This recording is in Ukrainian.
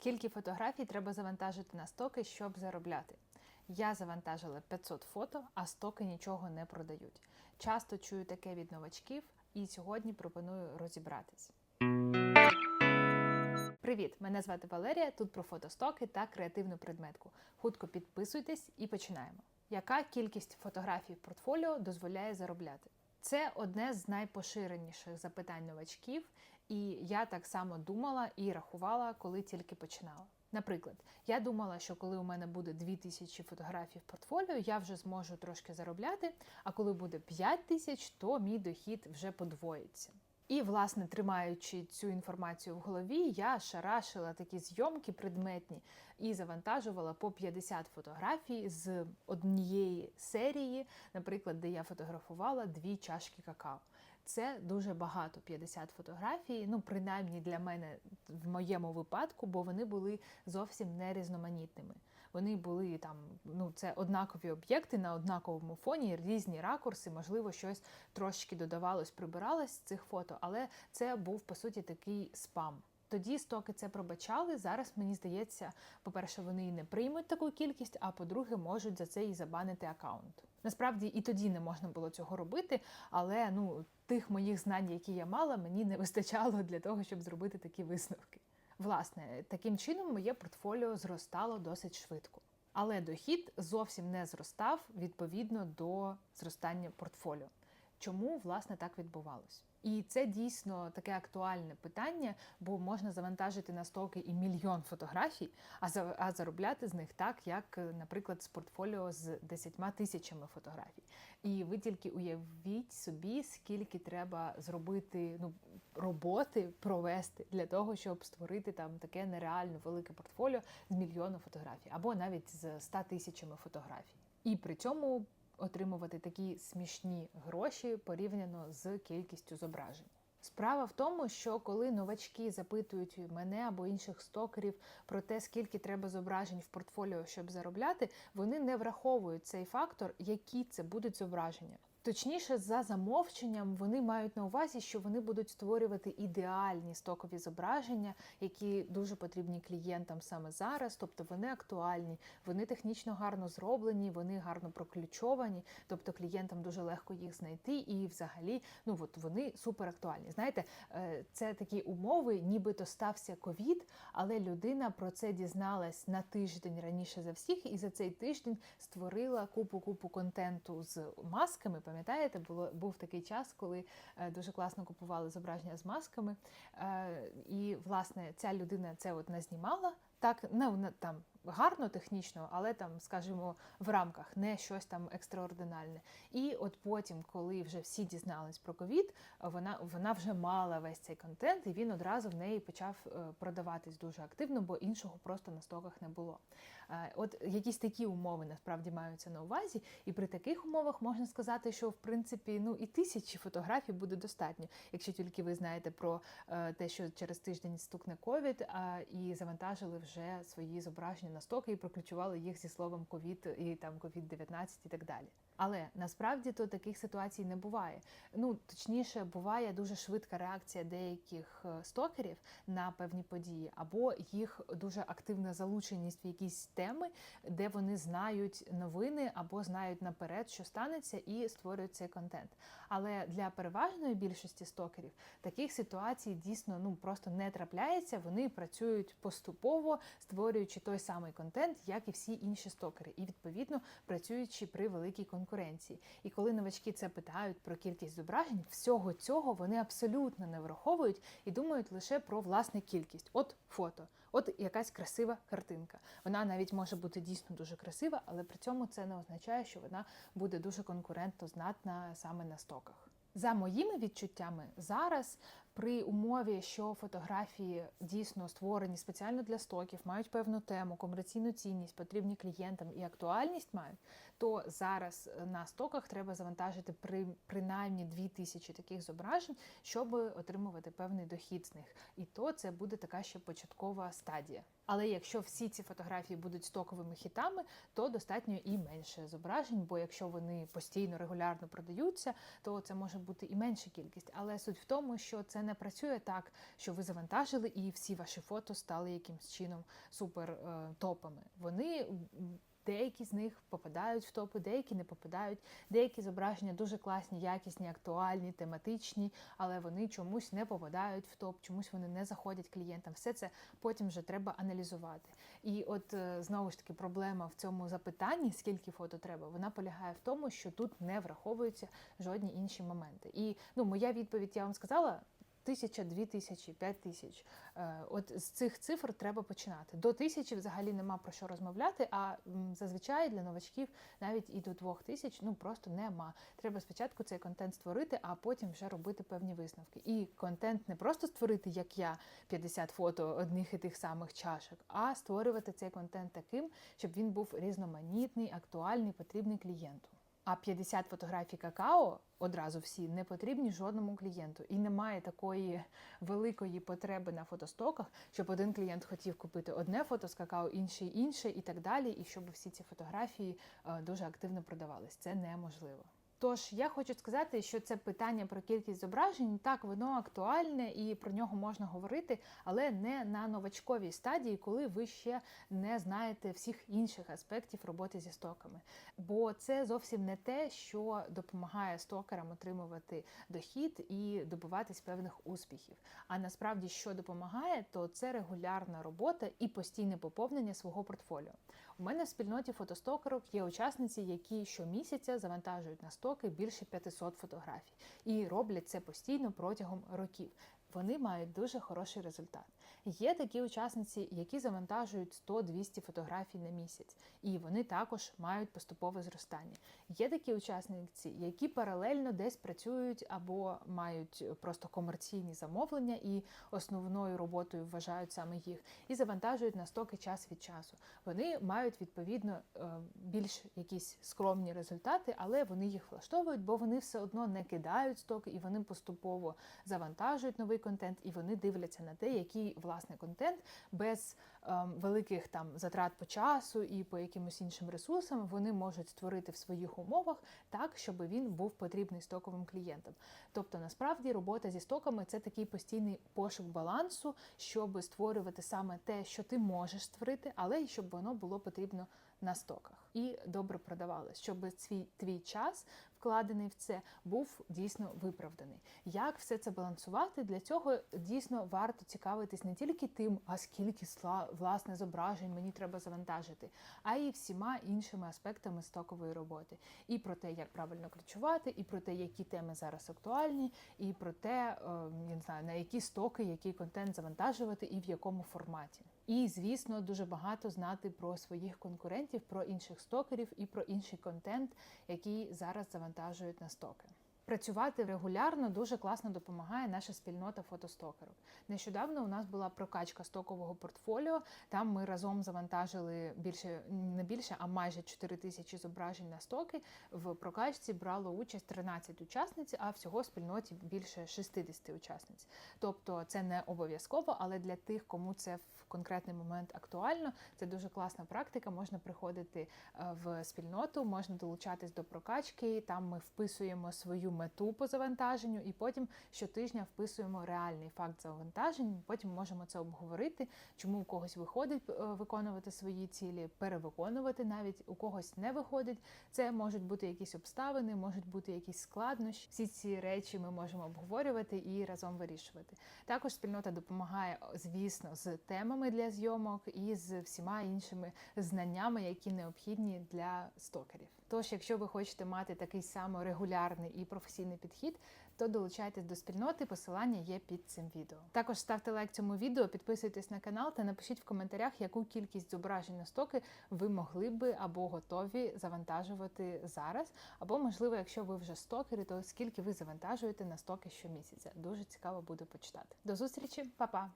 Скільки фотографій треба завантажити на стоки, щоб заробляти? Я завантажила 500 фото, а стоки нічого не продають. Часто чую таке від новачків, і сьогодні пропоную розібратись. Привіт! Мене звати Валерія. Тут про фотостоки та креативну предметку. Хутко підписуйтесь і починаємо. Яка кількість фотографій в портфоліо дозволяє заробляти? Це одне з найпоширеніших запитань новачків, і я так само думала і рахувала, коли тільки починала. Наприклад, я думала, що коли у мене буде 2000 фотографій в портфоліо, я вже зможу трошки заробляти. А коли буде 5000, то мій дохід вже подвоїться. І, власне, тримаючи цю інформацію в голові, я шарашила такі зйомки предметні і завантажувала по 50 фотографій з однієї серії, наприклад, де я фотографувала дві чашки какао. Це дуже багато 50 фотографій. Ну, принаймні для мене в моєму випадку, бо вони були зовсім не різноманітними. Вони були там, ну це однакові об'єкти на однаковому фоні, різні ракурси, можливо, щось трошки додавалось, прибиралось з цих фото, але це був по суті такий спам. Тоді стоки це пробачали. Зараз мені здається, по-перше, вони і не приймуть таку кількість, а по-друге, можуть за це і забанити аккаунт. Насправді і тоді не можна було цього робити, але ну тих моїх знань, які я мала, мені не вистачало для того, щоб зробити такі висновки. Власне, таким чином моє портфоліо зростало досить швидко. Але дохід зовсім не зростав відповідно до зростання портфоліо. Чому власне так відбувалось? І це дійсно таке актуальне питання, бо можна завантажити на стоки і мільйон фотографій, а за заробляти з них так, як, наприклад, з портфоліо з 10 тисячами фотографій. І ви тільки уявіть собі, скільки треба зробити ну, роботи провести для того, щоб створити там таке нереально велике портфоліо з мільйоном фотографій, або навіть з 100 тисячами фотографій. І при цьому отримувати такі смішні гроші порівняно з кількістю зображень. Справа в тому, що коли новачки запитують мене або інших стокерів про те, скільки треба зображень в портфоліо, щоб заробляти, вони не враховують цей фактор, які це будуть зображення. Точніше, за замовченням вони мають на увазі, що вони будуть створювати ідеальні стокові зображення, які дуже потрібні клієнтам саме зараз. Тобто вони актуальні, вони технічно гарно зроблені, вони гарно проключовані. Тобто клієнтам дуже легко їх знайти, і взагалі, ну от вони супер актуальні. Знаєте, це такі умови, нібито стався ковід, але людина про це дізналась на тиждень раніше за всіх, і за цей тиждень створила купу купу контенту з масками. Пам'ятаєте, було був такий час, коли е, дуже класно купували зображення з масками. Е, власне, ця людина це от не знімала. Так, не там гарно технічно, але там, скажімо, в рамках не щось там екстраординальне. І от потім, коли вже всі дізнались про ковід, вона вона вже мала весь цей контент, і він одразу в неї почав е, продаватись дуже активно, бо іншого просто на стоках не було. От якісь такі умови насправді маються на увазі, і при таких умовах можна сказати, що в принципі ну і тисячі фотографій буде достатньо, якщо тільки ви знаєте про е, те, що через тиждень стукне ковід, і завантажили вже свої зображення на стоки і проключували їх зі словом ковід і там ковід 19 і так далі. Але насправді то таких ситуацій не буває. Ну точніше, буває дуже швидка реакція деяких е, стокерів на певні події, або їх дуже активна залученість в якісь теми, де вони знають новини або знають наперед, що станеться, і створюють цей контент. Але для переважної більшості стокерів таких ситуацій дійсно ну просто не трапляється. Вони працюють поступово, створюючи той самий контент, як і всі інші стокери, і відповідно працюючи при великій конкуренції. І коли новачки це питають про кількість зображень, всього цього вони абсолютно не враховують і думають лише про власне кількість. От фото. От якась красива картинка. Вона навіть може бути дійсно дуже красива, але при цьому це не означає, що вона буде дуже конкурентно знатна саме на стоках. За моїми відчуттями, зараз при умові, що фотографії дійсно створені спеціально для стоків, мають певну тему, комерційну цінність, потрібні клієнтам і актуальність мають, то зараз на стоках треба завантажити при принаймні 2000 таких зображень, щоб отримувати певний дохід з них. І то це буде така ще початкова стадія. Але якщо всі ці фотографії будуть стоковими хітами, то достатньо і менше зображень, бо якщо вони постійно регулярно продаються, то це може бути і менша кількість. Але суть в тому, що це не не працює так, що ви завантажили і всі ваші фото стали якимсь чином супер е, топами. Вони Деякі з них попадають в топи, деякі не попадають. Деякі зображення дуже класні, якісні, актуальні, тематичні, але вони чомусь не попадають в топ, чомусь вони не заходять клієнтам. Все це потім вже треба аналізувати. І от е, знову ж таки проблема в цьому запитанні, скільки фото треба, вона полягає в тому, що тут не враховуються жодні інші моменти. І ну, моя відповідь, я вам сказала. Тисяча, дві тисячі, п'ять тисяч. Е, От з цих цифр треба починати. До тисячі взагалі нема про що розмовляти. А зазвичай для новачків навіть і до двох тисяч ну просто нема. Треба спочатку цей контент створити, а потім вже робити певні висновки. І контент не просто створити, як я, 50 фото одних і тих самих чашок, а створювати цей контент таким, щоб він був різноманітний, актуальний, потрібний клієнту. А 50 фотографій какао одразу всі не потрібні жодному клієнту. І немає такої великої потреби на фотостоках, щоб один клієнт хотів купити одне фото з какао, інший інше і так далі. І щоб всі ці фотографії е, дуже активно продавались. Це неможливо. Тож я хочу сказати, що це питання про кількість зображень, так воно актуальне і про нього можна говорити, але не на новачковій стадії, коли ви ще не знаєте всіх інших аспектів роботи зі стоками. Бо це зовсім не те, що допомагає стокерам отримувати дохід і добиватись певних успіхів. А насправді, що допомагає, то це регулярна робота і постійне поповнення свого портфоліо. У мене в спільноті фотостокерок є учасниці, які щомісяця завантажують на стоки більше 500 фотографій і роблять це постійно протягом років. Вони мають дуже хороший результат. Є такі учасниці, які завантажують 100-200 фотографій на місяць, і вони також мають поступове зростання. Є такі учасниці, які паралельно десь працюють або мають просто комерційні замовлення і основною роботою вважають саме їх, і завантажують на стоки час від часу. Вони мають відповідно е, більш якісь скромні результати, але вони їх влаштовують, бо вони все одно не кидають стоки і вони поступово завантажують новий контент, і вони дивляться на те, який власне контент без ем, великих там затрат по часу і по якимось іншим ресурсам вони можуть створити в своїх умовах так, щоб він був потрібний стоковим клієнтам. Тобто, насправді, робота зі стоками це такий постійний пошук балансу, щоб створювати саме те, що ти можеш створити, але й щоб воно було потрібно на стоках і добре продавалось, щоб свій твій час вкладений в це був дійсно виправданий. Як все це балансувати? Для цього дійсно варто цікавитись не тільки тим, а скільки власне зображень мені треба завантажити, а й всіма іншими аспектами стокової роботи. І про те, як правильно ключувати, і про те, які теми зараз актуальні, і про те, е, я не знаю, на які стоки, який контент завантажувати і в якому форматі. І, звісно, дуже багато знати про своїх конкурентів, про інших стокерів і про інший контент, який зараз завантажують на стоки. Працювати регулярно дуже класно допомагає наша спільнота фотостокерів. Нещодавно у нас була прокачка стокового портфоліо. Там ми разом завантажили більше не більше, а майже 4 тисячі зображень на стоки. В прокачці брало участь 13 учасниць, а всього в спільноті більше 60 учасниць. Тобто це не обов'язково, але для тих, кому це в конкретний момент актуально, це дуже класна практика. Можна приходити е, в спільноту, можна долучатись до прокачки. Там ми вписуємо свою мету по завантаженню, і потім щотижня вписуємо реальний факт завантажень. Потім можемо це обговорити, чому у когось виходить е, виконувати свої цілі, перевиконувати навіть у когось не виходить. Це можуть бути якісь обставини, можуть бути якісь складнощі. Всі ці речі ми можемо обговорювати і разом вирішувати. Також спільнота допомагає, звісно, з темами для зйомок і з всіма іншими знаннями, які необхідні для стокерів. Тож, якщо ви хочете мати такий само регулярний і професійний підхід, то долучайтесь до спільноти. Посилання є під цим відео. Також ставте лайк цьому відео, підписуйтесь на канал та напишіть в коментарях, яку кількість зображень на стоки ви могли би або готові завантажувати зараз. Або, можливо, якщо ви вже стокери, то скільки ви завантажуєте на стоки щомісяця. Дуже цікаво буде почитати. До зустрічі, па-па!